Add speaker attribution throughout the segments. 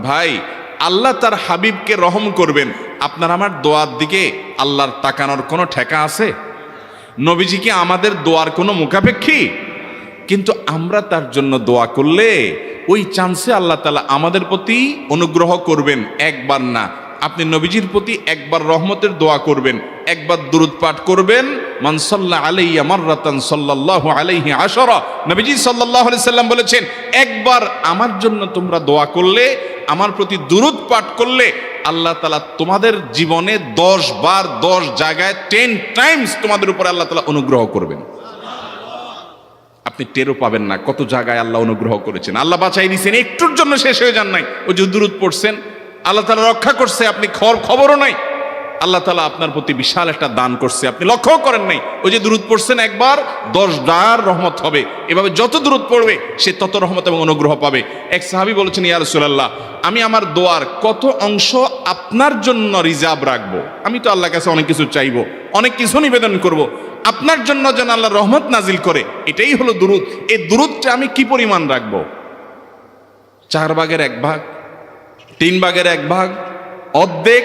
Speaker 1: ভাই, আল্লাহ তার হাবিবকে রহম করবেন। আপনার আমার দোয়ার দিকে আল্লাহর তাকানোর কোনো ঠেকা আছে? নবীজি কি আমাদের দোয়ার কোনো মুখাপেক্ষী? কিন্তু আমরা তার জন্য দোয়া করলে ওই চান্সে আল্লাহ তালা আমাদের প্রতি অনুগ্রহ করবেন একবার না। আপনি নবীজির প্রতি একবার রহমতের দোয়া করবেন, একবার দুরুদ পাঠ করবেন। মানসাল্লাহ আলাইয়া মাররাতান সাল্লাল্লাহু আলাইহি আশরা। নবীজি সাল্লাল্লাহু আলাইহি সাল্লাম বলেছেন, একবার আমার জন্য তোমরা দোয়া করলে আমার প্রতি দুরুদ পাঠ করলে আল্লাহ তালা তোমাদের জীবনে দশ বার দশ জায়গায় টেন টাইমস তোমাদের উপরে আল্লাহ তালা অনুগ্রহ করবেন। আপনি টেরও পাবেন না কত জায়গায় আল্লাহ অনুগ্রহ করেছেন। আল্লাহ বাঁচাই দিয়েছেন একটুর জন্য শেষ হয়ে যান নাই। ওই যে দূরত পড়ছেন, আল্লাহ তালা রক্ষা করছে, আপনি খবর খবরও নাই। আল্লাহ তালা আপনার প্রতি বিশাল একটা দান করছে। আপনি লক্ষ্য করেন নাই, ওই যে দূরত পড়ছেন একবার, দশ ডার রহমত হবে। এভাবে যত দূরত পড়বে, সে তত রহমত এবং অনুগ্রহ পাবে। এক সাহাবি বলেছেন, ইয়া রাসূলুল্লাহ, আমি আমার দোয়ার কত অংশ আপনার জন্য রিজার্ভ রাখব? আমি তো আল্লাহর কাছে অনেক কিছু চাইব, অনেক কিছু নিবেদন করব। আপনার জন্য যেন আল্লাহ রহমত নাজিল করে, এটাই হলো দুরুদ। এই দুরুদটা আমি কি পরিমাণ রাখব? চার ভাগের এক ভাগ, তিন ভাগের এক ভাগ, অর্ধেক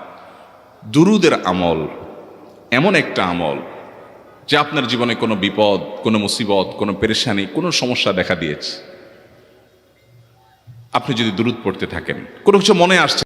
Speaker 1: দুরুদের আমল এমন একটা আমল যে আপনার জীবনে কোনো বিপদ, কোনো মুসিবত, কোনো পেরেশানি, কোনো সমস্যা দেখা দিয়েছে। আপনি যদি দূরত পড়তে থাকেন, কোনো কিছু মনে আসছে